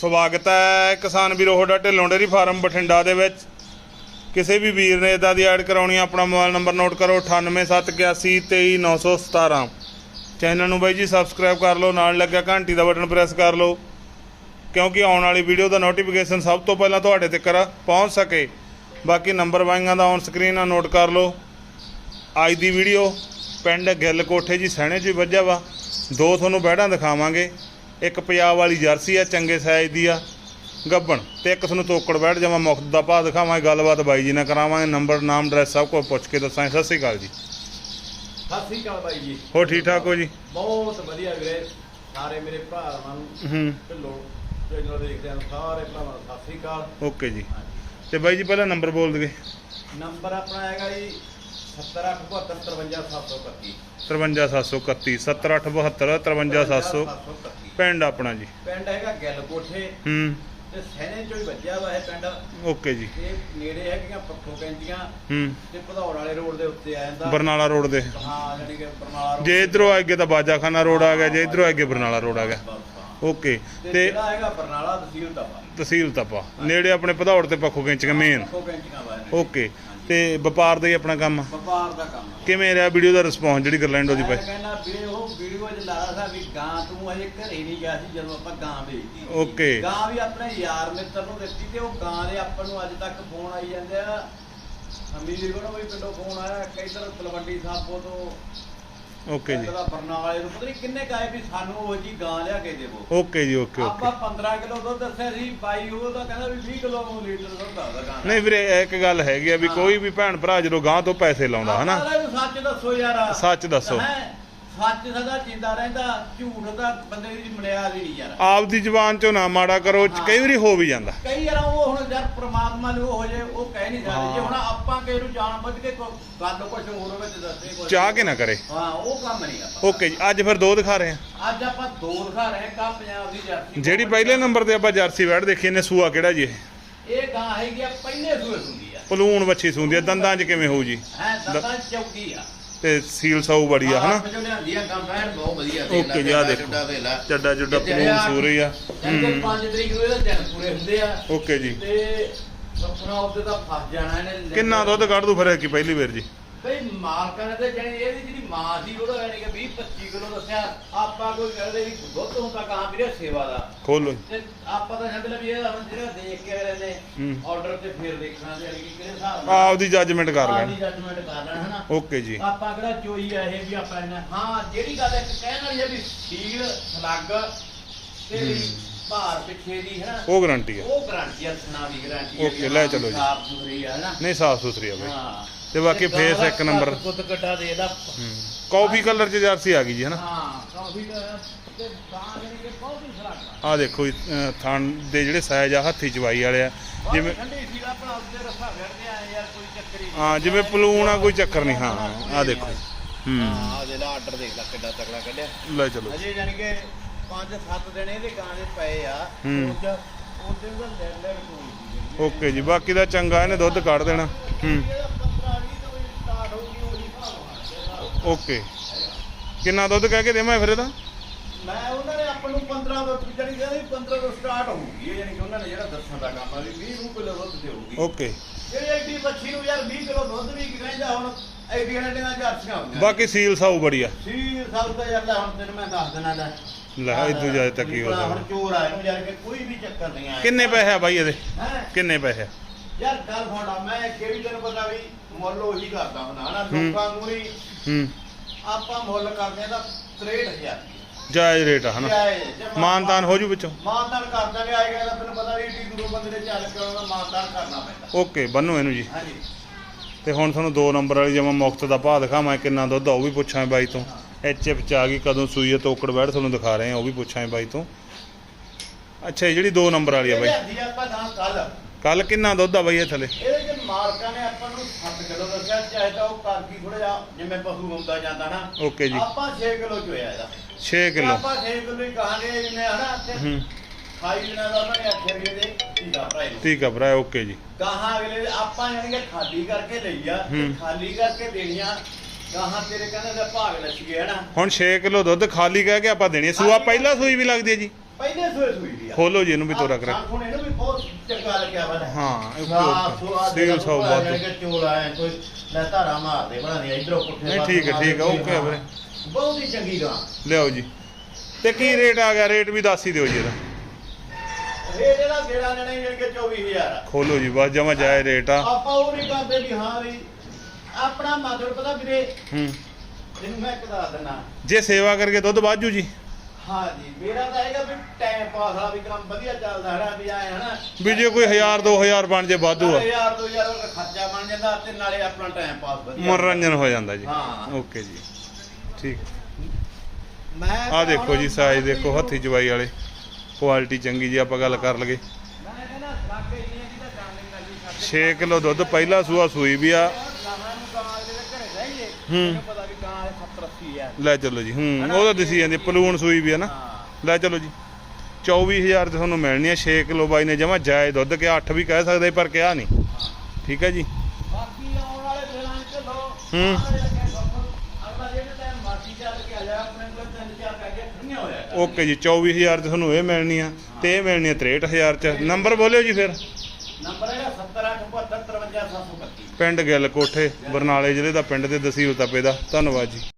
ਸਵਾਗਤ ਹੈ ਕਿਸਾਨ ਵੀਰੋ, ਤੁਹਾਡਾ ਢਿੱਲੋਂ ਡੇਅਰੀ ਫਾਰਮ ਬਠਿੰਡਾ ਦੇ ਵਿੱਚ। ਕਿਸੇ ਵੀ ਵੀਰ ਨੇ ਇਦਾਂ ਦੀ ਐਡ ਕਰਾਉਣੀ ਆਪਣਾ ਮੋਬਾਈਲ ਨੰਬਰ ਨੋਟ ਕਰੋ 9871823917 ਚੈਨਲ ਨੂੰ ਬਾਈ ਜੀ, ਸਬਸਕ੍ਰਾਈਬ ਕਰ ਲਓ, ਨਾਲ ਲੱਗਿਆ ਘੰਟੀ ਦਾ ਬਟਨ ਪ੍ਰੈਸ ਕਰ ਲਓ, ਕਿਉਂਕਿ ਆਉਣ ਵਾਲੀ ਵੀਡੀਓ ਦਾ ਨੋਟੀਫਿਕੇਸ਼ਨ ਸਭ ਤੋਂ ਪਹਿਲਾਂ ਤੁਹਾਡੇ ਤੱਕ ਪਹੁੰਚ ਸਕੇ। ਬਾਕੀ ਨੰਬਰ ਵਾਈਆਂ ਦਾ ਔਨ ਸਕਰੀਨ ਆ ਨੋਟ ਕਰ ਲਓ। ਅੱਜ ਦੀ ਵੀਡੀਓ, ਪਿੰਡ ਗਿੱਲ ਕੋਠੇ ਜੀ, ਸਹਿਣੇ 'ਚ ਹੀ ਵੱਜਿਆ ਵਾ। ਦੋ ਤੁਹਾਨੂੰ ਬੈੜਾਂ ਦਿਖਾਵਾਂਗੇ। ਇੱਕ ਪੰਜਾਬ ਵਾਲੀ ਜਰਸੀ ਆ ਚੰਗੇ ਸਾਈਜ਼ ਦੀ ਆ ਗੱਬਣ। ਤੇ ਇੱਕ ਤੁਹਾਨੂੰ ਤੋਕੜ ਬੈੜ ਜਾਵਾਂ ਮੁਖਤ ਦਾ ਭਾਅ ਦਿਖਾਵਾਂਗੇ ਗੱਲਬਾਤ ਬਾਈ ਜੀ ਨਾਲ ਕਰਾਵਾਂਗੇ ਨੰਬਰ ਨਾਮ ਐਡਰੈਸ ਸਭ ਕੁਝ ਪੁੱਛ ਕੇ ਦੱਸਾਂਗੇ। ਸਤਿ ਸ੍ਰੀ ਅਕਾਲ ਜੀ। ਸਤਿ ਸ੍ਰੀ ਅਕਾਲ ਬਾਈ ਜੀ। ਹੋ ਠੀਕ ਠਾਕ ਹੋ ਜੀ? ਬਹੁਤ ਵਧੀਆ ਵੀਰੇ। ਸਾਰੇ ਮੇਰੇ ਭਰਾਵਾਂ ਨੂੰ ਢਿੱਲੋਂ ਚੈਨਲ ਦੇਖਦੇ ਹਨ ਸਾਰੇ ਭਰਾਵਾਂ ਨੂੰ ਸਤਿ ਸ੍ਰੀ ਅਕਾਲ। ਓਕੇ ਜੀ। ਤੇ ਬਾਈ ਜੀ ਪਹਿਲਾਂ ਨੰਬਰ ਬੋਲ ਦਗੇ ਨੰਬਰ ਆਪਣਾ ਹੈਗਾ ਜੀ 708753731 53731 70872 53700 ਪਿੰਡ ਆਪਣਾ ਜੀ। ਪਿੰਡ ਹੈਗਾ ਗਿੱਲ ਕੋਠੇ ਹੂੰ। ਤੇ ਸਹਿਣੇ ਚੋਂ ਹੀ ਵੱਜਿਆ ਵਾ ਇਹ ਪਿੰਡ। ਓਕੇ ਜੀ। ਤੇ ਨੇੜੇ ਹੈਗੀਆਂ ਪੱਖੋ ਕੈਂਚੀਆਂ। ਹੂੰ। ਤੇ ਭਦੌੜ ਵਾਲੇ ਰੋਡ ਦੇ ਉੱਤੇ ਆ ਜਾਂਦਾ। ਬਰਨਾਲਾ ਰੋਡ ਦੇ। ਹਾਂ ਜਾਨੀ ਕਿ ਬਰਨਾਲਾ ਜੇ ਇਧਰੋਂ ਅੱਗੇ ਤਾਂ ਬਾਜਾਖਾਨਾ ਰੋਡ ਆ ਗਿਆ ਜੇ ਇਧਰੋਂ ਅੱਗੇ ਬਰਨਾਲਾ ਰੋਡ ਆ ਗਿਆ। ਓਕੇ। ਤੇ ਜਿਹੜਾ ਹੈਗਾ ਬਰਨਾਲਾ ਤਹਿਸੀਲ ਵਾ ਤਹਿਸੀਲ ਤਪਾ। ਨੇੜੇ ਆਪਣੇ ਭਦੌੜ ਤੇ ਪੱਖੋ ਕੈਂਚੀਆਂ ਮੇਨ ਓਕੇ। ਤੇ ਵਪਾਰ ਦਾ ਹੀ ਆਪਣਾ ਕੰਮ ਆ। ਵਪਾਰ ਦਾ ਕੰਮ ਆ। ਕਿਵੇਂ ਰਿਹਾ ਵੀਡੀਓ ਦਾ ਰਿਸਪੌਂਸ ਜਿਹੜੀ ਗਰਲੈਂਡੋ ਦੀ ਮੈਂ ਪਾਈ ਕਹਿੰਦਾ ਵੀਰੇ ਉਹ ਵੀਡੀਓ 'ਚ ਲਾਇਆ ਸੀ ਵੀ ਗਾਂ ਤੂੰ ਅਜੇ ਘਰੇ ਨਹੀਂ ਗਿਆ ਸੀ ਜਦੋਂ ਆਪਾਂ ਗਾਂ ਵੇਚੀ ਓਕੇ ਗਾਂ ਵੀ ਆਪਣੇ ਯਾਰ ਮਿੱਤਰ ਨੂੰ ਦਿੱਤੀ ਤੇ ਉਹ ਗਾਂ ਦੇ ਆਪਾਂ ਨੂੰ ਅੱਜ ਤੱਕ ਫੋਨ ਆਈ ਜਾਂਦੇ ਆ ਅਮੀਰ ਕੋਲੋਂ ਵੀ ਪਿੰਡੋਂ ਫੋਨ ਆਇਆ ਕਈ ਤਰ੍ਹਾਂ ਤਲਵੰਡੀ ਸਾਬੋ ਤੋਂ ਓਕੇ ਜੀ। ਦਾ ਬਰਨਾਲੇ ਤੋਂ ਪਤਾ ਨਹੀਂ ਕਿੰਨੇ ਕਾਏ ਵੀ ਸਾਨੂੰ ਉਹ ਜੀ ਗਾਂ ਲਿਆ ਕੇ ਦੇਵੋ। ਓਕੇ ਜੀ ਓਕੇ ਓਕੇ। ਆਪਾਂ 15 ਕਿਲੋ ਦੁੱਧ ਦੱਸਿਆ ਸੀ ਬਾਈ ਉਹ ਤਾਂ ਕਹਿੰਦਾ ਵੀ 20 ਕਿਲੋ ਨੂੰ ਲੀਟਰ ਦੁੱਧ ਆਦਾ ਗਾਂ। ਨਹੀਂ ਵੀਰੇ ਇੱਕ ਗੱਲ ਹੈਗੀ ਆ ਵੀ। ਕੋਈ ਵੀ ਭੈਣ ਭਰਾ ਜਦੋਂ ਗਾਂ ਤੋਂ ਪੈਸੇ ਲਾਉਂਦਾ ਹਨਾ? ਆਪਾਂ ਸੱਚ ਦੱਸੋ ਯਾਰ। ਸੱਚ ਦੱਸੋ। ਸੱਚ ਸਦਾ ਜਿੰਦਾ ਰਹਿੰਦਾ ਝੂਠ ਦਾ ਬੰਦੇ ਦੀ ਹੀ ਨਹੀਂ ਯਾਰ। ਆਪਦੀ ਜ਼ੁਬਾਨ ਚੋਂ ਨਾ ਮਾੜਾ ਕਰੋ ਕਈ ਵਾਰੀ ਹੋ ਵੀ ਜਾਂਦਾ। ਕਈ ਵਾਰ ਉਹ ਯਾਰ ਪ੍ਰਮਾਤਮਾ ਨੂੰ ਹੋ ਜੇ ਉਹ ਕਹਿ ਨਹੀਂ ਸਕਦੇ ਜੇ ਹੁਣ ਆਪਾਂ ਕਿਸੇ ਨੂੰ ਜਾਣ ਬੁੱਝ ਕੇ ਕੋਈ ਗੱਲ ਕੁਝ ਹੋਰ ਵਿੱਚ ਦੱਸੇ ਕੁਛ। ਚਾਹ ਕੇ ਨਾ ਕਰੇ। ਹਾਂ ਉਹ ਕੰਮ ਨਹੀਂ ਆਪਾਂ ਓਕੇ ਜੀ ਅੱਜ ਫਿਰ ਦੋ ਦਿਖਾ ਰਹੇ ਆ ਅੱਜ ਆਪਾਂ ਦੋ ਦਿਖਾ ਰਹੇ ਹਾਂ ਕਾ ਪੰਜਾਬ ਦੀ ਜਰਸੀ ਜਿਹੜੀ ਪਹਿਲੇ ਨੰਬਰ ਤੇ ਆਪਾਂ ਜਰਸੀ ਵੈੜ ਦੇਖੀ ਇਹਨੇ ਸੂਆ ਕਿਹੜਾ ਜੀ ਇਹ? ਇਹ ਗਾਂ ਹੈਗੀ ਆ ਪਹਿਲੇ ਸੂਏ ਹੁੰਦੀ ਆ। ਪਲੂਣ ਵੱਛੀ ਸੂੰਦੀ ਆ ਦੰਦਾਂ 'ਚ ਕਿਵੇਂ ਹੋਊ ਜੀ? ਹੈ ਦੰਦਾਂ ਚੌਕੀ ਆ। ਤੇ ਸੀਲ ਸਾਊ ਬੜੀ ਆ ਹਨਾ? ਲਿਆਂਦੀ ਆ ਬਹੁਤ ਵਧੀਆ ਓਕੇ ਜੀ, ਆਹ ਦੇਖੋ। ਚੱਡਾ ਚੁੱਡਾ ਪਲੂਣ ਸੂਰੀ ਆ ਹੂੰ ਹੂੰ। 5 ਤਰੀਕ ਨੂੰ ਇਹਦਾ ਦਿਨ ਪੂਰੇ ਹੁੰਦੇ ਆ। ਓਕੇ ਜੀ। ਤੇ ਆਪਣਾ ਉਹਦੇ ਦਾ ਫਸ ਜਾਣਾ ਇਹਨੇ। ਕਿੰਨਾ ਦੁੱਧ ਕੱਢ ਦੂ ਫਿਰ ਕੀ ਪਹਿਲੀ ਵਾਰ ਜੀ? ਬਈ ਮਾਲਕਾਂ ਨੇ ਤੇ ਜਾਨੀ ਇਹਦੀ ਜਿਹੜੀ ਮਾਂ ਸੀ ਉਹਦਾ ਯਾਨੀ ਕਿ 20 25 ਕਿਲੋ ਦੱਸਿਆ ਆਪਾਂ ਕੋਈ ਕਹਦੇ ਵੀ ਦੁੱਧ ਹੁੰਦਾ ਕਹਾਂ ਵੀਰੇ ਸੇਵਾ ਦਾ। ਖੋਲੋ ਤੇ ਆਪਾਂ ਤਾਂ ਸਮਝ ਵੀ ਇਹ ਹੁਣ ਜਿਹੜਾ ਦੇਖ ਕੇ ਅਗਲੇ ਨੇ ਹੂੰ। ਆਰਡਰ ਤੇ ਫੇਰ ਦੇਖਣਾ ਤੇ ਕਿ ਕਿਹੜੇ ਹਿਸਾਬ ਆਪਦੀ ਜੱਜਮੈਂਟ ਕਰ ਲੈਣ। ਜੱਜਮੈਂਟ ਕਰ ਲੈਣਾ ਹਨਾ? ਓਕੇ ਜੀ। ਆਪਾਂ ਕਿਹੜਾ ਚੋਈ ਆ ਇਹ ਵੀ ਆਪਾਂ ਇੰਨਾ ਹਾਂ ਜਿਹੜੀ ਗੱਲ ਇੱਕ ਕਹਿਣ ਵਾਲੀ ਆ ਵੀ ਸੀਲ ਸਲੱਗ ਤੇ ਭਾਰ ਪਿੱਛੇ ਦੀ ਹੈ ਉਹ ਗਾਰੰਟੀ ਆ। ਉਹ ਗਾਰੰਟੀ ਆ ਸੁਣਾ ਦੀ ਗਾਰੰਟੀ Okay, ਲੈ ਚਲੋ ਜੀ। ਸਾਫ਼ ਸੁਥਰੀ ਆ ਨਾ ਨਹੀਂ ਸਾਫ਼ ਸੁਥਰੀ ਆ ਬਈ। ਹਾਂ। ਤੇ ਬਾਕੀ ਫੇਸ ਇੱਕ ਨੰਬਰ। ਕੁੱਤ ਕੱਟਾ ਦੇ ਇਹਦਾ। ਕਾਫੀ ਕਲਰ 'ਚ ਜਰਸੀ ਆ ਗਈ ਜੀ ਹਨਾ? ਹਾਂ ਕਾਫੀ ਦਾ ਤੇ ਗਾਂ ਜਿਹੜੀ ਕਿ ਬਹੁਤ ਹੀ ਸਲੱਗ ਆ ਦੇਖੋ ਜੀ, ਥਣ ਦੇ ਜਿਹੜੇ ਸਾਈਜ਼ ਆ ਹੱਥੀ ਚਵਾਈ ਵਾਲੇ ਆ। ਜਿਵੇਂ ਆ ਹੀ ਜਿਵੇਂ ਪਲੂਣ ਆ ਕੋਈ ਚੱਕਰ ਨਹੀਂ। ਹਾਂ ਆ ਦੇਖੋ ਹੂੰ। ਉਹਦੇ ਲਾ ਆਰਡਰ ਦੇਖ ਲੈ ਕਿੱਡਾ ਤਕੜਾ ਕੱਢਿਆ। ਲੈ ਚਲੋ। ਅਜੇ ਜਾਨੀ ਕਿ 5-7 ਦਿਨ ਇਹਦੇ ਗਾਂ ਦੇ ਪਏ ਆ ਹੂੰ। ਉਹਦੇ ਉਹਦੇ ਦਾ ਲੈ ਲੈ ਕੋਈ ਓਕੇ ਜੀ ਬਾਕੀ ਦਾ ਚੰਗਾ ਇਹਨੇ ਦੁੱਧ ਕੱਢ ਦੇਣਾ। ਹੂੰ ਇਹਦਾ 15-20 ਤੋਂ ਹੀ ਸਟਾਰਟ ਹੋਊਗੀ ਉਹਦੀ ਭਾਵ ਓਕੇ। ਕਿੰਨਾ ਦੁੱਧ ਕਹਿ ਕੇ ਦੇਵਾਂ ਫਿਰ ਇਹਦਾ? ਮੈਂ ਉਹਨਾਂ ਨੇ ਆਪਾਂ ਨੂੰ 15 ਤੋਂ ਜਾਨੀ ਕਿ 15 ਤੋਂ ਸਟਾਰਟ ਹੋਊਗੀ ਇਹ ਜਾਨੀ ਕਿ ਉਹਨਾਂ ਨੇ ਜਿਹੜਾ ਦੱਸਣ ਦਾ ਕੰਮ ਆ ਵੀ 20 ਨੂੰ ਕਿਲੋ ਦੁੱਧ ਦੇਊਗੀ। ਓਕੇ। ਜਿਹੜੀ ਐਡੀ ਮੱਛੀ ਨੂੰ ਯਾਰ 20 ਕਿਲੋ ਦੁੱਧ ਵੀ ਕਹਿੰਦਾ ਹੁਣ ਐਡੀਆਂ ਐਡੀਆਂ ਜਰਸੀਆਂ ਹੁੰਦੀਆਂ ਬਾਕੀ ਸੀਲ ਸਾਊ ਬੜੀ ਆ ਸੀ ਸਭ ਤੋਂ ਯਾਰ ਲੈ ਹੁਣ ਤੈਨੂੰ ਮੈਂ ਦੱਸ ਦੇਣਾ ਲੈ। ਲੈ ਇਦੋਂ ਜ਼ਿਆਦਾ ਤੱਕ ਹੋ ਹੁਣ ਸਕਦਾ। ਚੋਰ ਆਏ ਨੂੰ ਯਾਰ ਕਿ ਕੋਈ ਵੀ ਚੱਕਰ ਨਹੀਂ ਆਇਆ ਕਿੰਨੇ ਪੈਸੇ ਆ ਬਾਈ ਇਹਦੇ? ਕਿੰਨੇ ਪੈਸੇ ਆ? ਯਾਰ ਗੱਲ ਹੋਣਾ ਮੈਂ ਵੀ ਤੈਨੂੰ ਪਤਾ ਵੀ ਮੁੱਲ ਉਹੀ ਕਰਦਾ ਹੁੰਦਾ ਹਨਾ। ਲੋਕਾਂ ਨੂੰ ਹੂੰ। ਆਪਾਂ ਮੁੱਲ ਕਰਦੇ ਆ ਤਾਂ 63000 ਜਾਇਜ਼ ਰੇਟ ਆ ਹਨਾ? ਮਾਨਤਾਨ ਹੋ ਜੂ ਵਿੱਚੋਂ? ਮਾਨਦਾਨ ਕਰ ਦਾਂਗੇ ਆਏਗਾ ਤਾਂ ਤੈਨੂੰ ਪਤਾ ਵੀ ਏਡੀ ਦੂਰੋਂ ਬੰਦੇ ਦੇ ਚੱਲ ਕੇ ਉਹਨਾਂ ਦਾ ਮਾਨਦਾਨ ਕਰਨਾ ਪੈਂਦਾ। ਓਕੇ ਬੰਨੋ ਇਹਨੂੰ ਜੀ। ਹਾਂਜੀ। ਤੇ ਹੁਣ ਤੁਹਾਨੂੰ ਦੋ ਨੰਬਰ ਵਾਲੀ ਜਮਾ ਮੁਫਤ ਦਾ ਭਾਅ ਦਿਖਾਵਾਂ ਕਿੰਨਾ ਦੁੱਧ ਆ ਉਹ ਵੀ ਪੁੱਛਾਂ ਬਾਈ ਤੋਂ। ਐਚ ਐਫ ਚ ਆ ਗਈ ਕਦੋਂ ਸੂਈ ਤੋਕੜ ਬੈਠ ਤੁਹਾਨੂੰ ਦਿਖਾ ਰਹੇ ਆ ਉਹ ਵੀ ਪੁੱਛਾਂ ਬਾਈ ਤੋਂ। ਅੱਛਾ ਇਹ ਜਿਹੜੀ ਦੋ ਨੰਬਰ ਵਾਲੀ ਆ ਬਾਈ। ਕੱਲ ਕੱਲ ਕਿੰਨਾ ਦੁੱਧ ਆ ਬਾਈ ਇਹ ਥੱਲੇ? ਇਹਦੇ ਚ ਮਾਲਕਾਂ ਨੇ ਆਪਾਂ ਨੂੰ 7 ਕਿਲੋ ਦੱਸਿਆ ਚਾਹੇ ਤਾਂ ਉਹ ਕਰਦੀ ਥੋੜਾ ਜਿਹਾ ਜਿਵੇਂ ਪਸ਼ੂ ਹੁੰਦਾ ਜਾਂਦਾ ਨਾ। ਓਕੇ ਜੀ। ਆਪਾਂ 6 ਕਿਲੋ ਚੋਇਆ ਇਹਦਾ। 6 ਕਿਲੋ। ਆਪਾਂ 6 ਕਿਲੋ ਹੀ ਕਹਾਂਗੇ ਜਿਵੇਂ ਹਨਾ ਤੇ ਖਾਈ ਦਿਨਾਂ ਦਾ ਉਹਨਾਂ ਨੇ ਅੱਖਰ ਰੁਪਏ ਦੇ ਠੀਕਾ ਭਰਾਈ ਠੀਕ ਆ ਭਰਾ ਓਕੇ ਜੀ। ਗਾਹਾਂ ਅਗਲੇ ਆਪਾਂ ਯਾਨੀ ਕਿ ਖਾਲੀ ਕਰਕੇ ਲਈ ਆ। ਖਾਲੀ ਕਰਕੇ ਦੇਣੀਆਂ। ਗਾਹਾਂ ਤੇਰੇ ਕਹਿੰਦੇ ਦਾ ਭਾਗ ਲੱਛ ਗਿਆ ਨਾ ਹੁਣ 6 ਕਿਲੋ ਦੁੱਧ ਖਾਲੀ ਕਹਿ ਕੇ ਆਪਾਂ ਦੇਣੀ। ਸੂਆ ਪਹਿਲਾਂ ਸੂਈ ਵੀ ਲੱਗਦੀ ਹੈ ਜੀ। ਪਹਿਲੇ ਸੂਏ ਸੂਈ ਦੀ ਆ। ਖੋਲੋ ਜੀ ਇਹਨੂੰ ਵੀ ਤੋਰਾ ਕਰੇ ਹੁਣ ਇਹਨੂੰ ਵੀ ਬਹੁਤ ਚੰਗਾ ਲੱਗਿਆ ਵਾ ਹਾਂ ਇਹ ਸਾਫ਼ ਸੁਆ ਸਟੀਲ ਸੌ ਬਹੁਤ ਕਿ ਚੋਲ ਆਇਆ ਕੋਈ ਲੈ ਧਾਰਾ ਮਾਰਦੇ ਬਣਾਦੇ ਇਧਰੋਂ ਪੁੱਠੇ ਨਹੀਂ, ਪਾਸੇ ਠੀਕ ਹੈ, ਠੀਕ ਹੈ, ਓਕੇ ਵੀਰੇ। ਬਹੁਤ ਹੀ ਚੰਗੀ ਗਾਂ। ਲਿਆਓ ਜੀ। ਤੇ ਕੀ ਰੇਟ ਆ ਗਿਆ? ਰੇਟ ਵੀ ਦੱਸ ਹੀ ਦਿਓ ਜੀ ਇਹਦਾ। ਰੇਟ ਇਹਦਾ ਗੇੜਾ ਲੈਣੇ ਜਿਹੜੇ ਕਿ 24000 ਆ। ਖੋਲੋ ਜੀ ਬਸ ਜਮਾ ਜਾਏ ਰੇਟ ਆ। ਆਪਾਂ ਉਹ ਨਹੀਂ ਕਰਦੇ ਵੀ ਹਾਂ ਵੀ ਆਪਣਾ ਮਤਲਬ ਪਤਾ ਵੀਰੇ ਹੂੰ। ਇਹਨੂੰ ਮੈਂ ਕਦਾ ਦੇਣਾ ਜੇ ਸੇਵਾ ਕਰਕੇ ਦੁੱਧ ਵਾਜੂ ਜੀ। ਹਾਂ ਜੀ ਮੇਰਾ ਤਾਂ ਹੈਗਾ ਵੀ ਟਾਈਮ ਪਾਸ ਵਾਲਾ ਵੀ ਕੰਮ ਵਧੀਆ ਚੱਲਦਾ ਹੈ ਵੀ ਆਏ ਹਨਾ। ਵੀ ਜੇ ਕੋਈ 1000 2000 ਬਣ ਜੇ ਵਾਧੂ ਆ। ਯਾਰ ਦੋ ਯਾਰ ਉਹਦਾ ਖਰਚਾ ਬਣ ਜਾਂਦਾ ਤੇ ਨਾਲੇ ਆਪਣਾ ਟਾਈਮ ਪਾਸ ਵਧੀਆ। ਮਨੋਰੰਜਨ ਹੋ ਜਾਂਦਾ ਜੀ। ਹਾਂ। ਓਕੇ ਜੀ। ਠੀਕ। ਮੈਂ ਆ ਦੇਖੋ ਜੀ ਸਾਈਜ਼ ਦੇਖੋ ਹੱਥੀ ਜਵਾਈ ਵਾਲੇ। ਕੁਆਲਿਟੀ ਚੰਗੀ ਜੀ ਆਪਾਂ ਗੱਲ ਕਰ ਲੱਗੀ 6 ਕਿਲੋ ਦੁੱਧ ਪਹਿਲਾ ਸੂਆ ਸੂਈ ਵੀ ਆ ਲਾਹਾਂ ਨੂੰ ਗਾਂ ਦੇ ਘਰੇ ਜਾਈਏ ਹੂੰ। ਮੈਨੂੰ ਪਤਾ ਵੀ ਗਾਂ ਦੇ 70 80 ਆ ਲੈ ਚਲੋ ਜੀ ਹੂੰ ਉਹ ਤਾਂ ਦਿਸੀ ਜਾਂਦੀ ਪਲੂਣ ਸੂਈ ਵੀ ਆ ਨਾ। ਹਾਂ। ਲੈ ਚਲੋ ਜੀ 24000 ਤੇ ਤੁਹਾਨੂੰ ਮਿਲਣੀ ਆ 6 ਕਿਲੋ ਬਾਈ ਨੇ ਜਮਾ ਜਾਇ ਦੁੱਧ ਕਿ 8 ਵੀ ਕਹਿ ਸਕਦੇ ਪਰ ਕਿਹਾ ਨਹੀਂ। ਠੀਕ ਹੈ ਜੀ। ਬਾਕੀ ਆਉਣ ਵਾਲੇ ਦਿਨਾਂ ਵਿੱਚ ਲੋ ਹੂੰ। ਅਗਲਾ ਜਿਹੜੇ ਟਾਈਮ ਮਾਰਦੀ ਚੱਲ ਕੇ ਆ ਜਾ ਆਪਣੇ ਕੋਲ ਤਿੰਨ ਚਾਰ ਪੈਕੇ ਠੰਗੀਆਂ ਹੋਇਆ ਓਕੇ ਜੀ 24000 ਤੇ ਤੁਹਾਨੂੰ ਇਹ ਮਿਲਣੀ ਆ ਤੇ ਇਹ ਮਿਲਣੀ ਆ 63000 ਚ। ਨੰਬਰ ਬੋਲਿਓ ਜੀ ਫਿਰ ਨੰਬਰ ਹੈਗਾ 70875 53725 ਪਿੰਡ ਗਿੱਲ ਕੋਠੇ ਬਰਨਾਲੇ ਜ਼ਿਲ੍ਹੇ ਦਾ ਪਿੰਡ ਦੇ ਦਸੀਲ ਤਪੇ ਦਾ। ਧੰਨਵਾਦ ਜੀ।